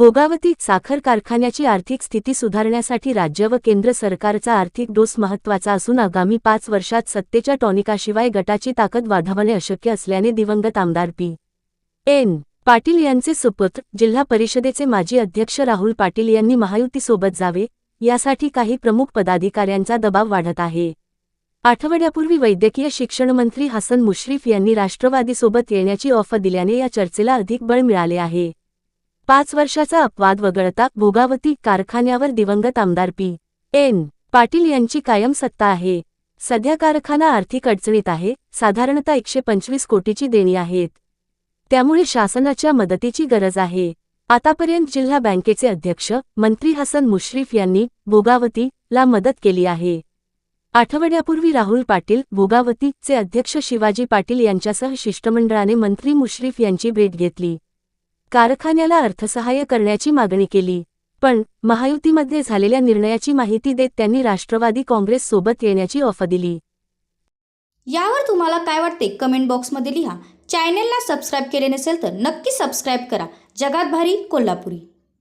भोगावती साखर कारखान्याची आर्थिक स्थिती सुधारण्यासाठी राज्य व केंद्र सरकारचा आर्थिक डोस महत्त्वाचा असून आगामी पाच वर्षात सत्तेच्या टॉनिकाशिवाय गटाची ताकद वाढवणे अशक्य असल्याने दिवंगत आमदार पी. एन. पाटील यांचे सुपुत्र जिल्हा परिषदेचे माजी अध्यक्ष राहुल पाटील यांनी महायुतीसोबत जावे यासाठी काही प्रमुख पदाधिकाऱ्यांचा दबाव वाढत आहे. आठवड्यापूर्वी वैद्यकीय शिक्षण मंत्री हसन मुश्रीफ यांनी राष्ट्रवादीसोबत येण्याची ऑफर दिल्याने या चर्चेला अधिक बळ मिळाले आहे. पाच वर्षाचा अपवाद वगळता भोगावती कारखान्यावर दिवंगत आमदार पी. एन. पाटील यांची कायम सत्ता आहे. सध्या कारखाना आर्थिक अडचणीत आहे. साधारणतः एकशे पंचवीस कोटीची देणी आहेत. त्यामुळे शासनाच्या मदतीची गरज आहे. आतापर्यंत जिल्हा बँकेचे अध्यक्ष मंत्री हसन मुश्रीफ यांनी भोगावतीला मदत केली आहे. आठवड्यापूर्वी राहुल पाटील भोगावतीचे अध्यक्ष शिवाजी पाटील यांच्यासह शिष्टमंडळाने मंत्री मुश्रीफ यांची भेट घेतली. कारखान्याला अर्थसहाय्य करण्याची मागणी केली. पण महायुतीमध्ये झालेल्या निर्णयाची माहिती देत त्यांनी राष्ट्रवादी काँग्रेस सोबत येण्याची ऑफर दिली. यावर तुम्हाला काय वाटते? कमेंट बॉक्समध्ये लिहा. चॅनेलला सबस्क्राईब केले नसेल तर नक्की सबस्क्राईब करा. जगात भारी कोल्हापुरी.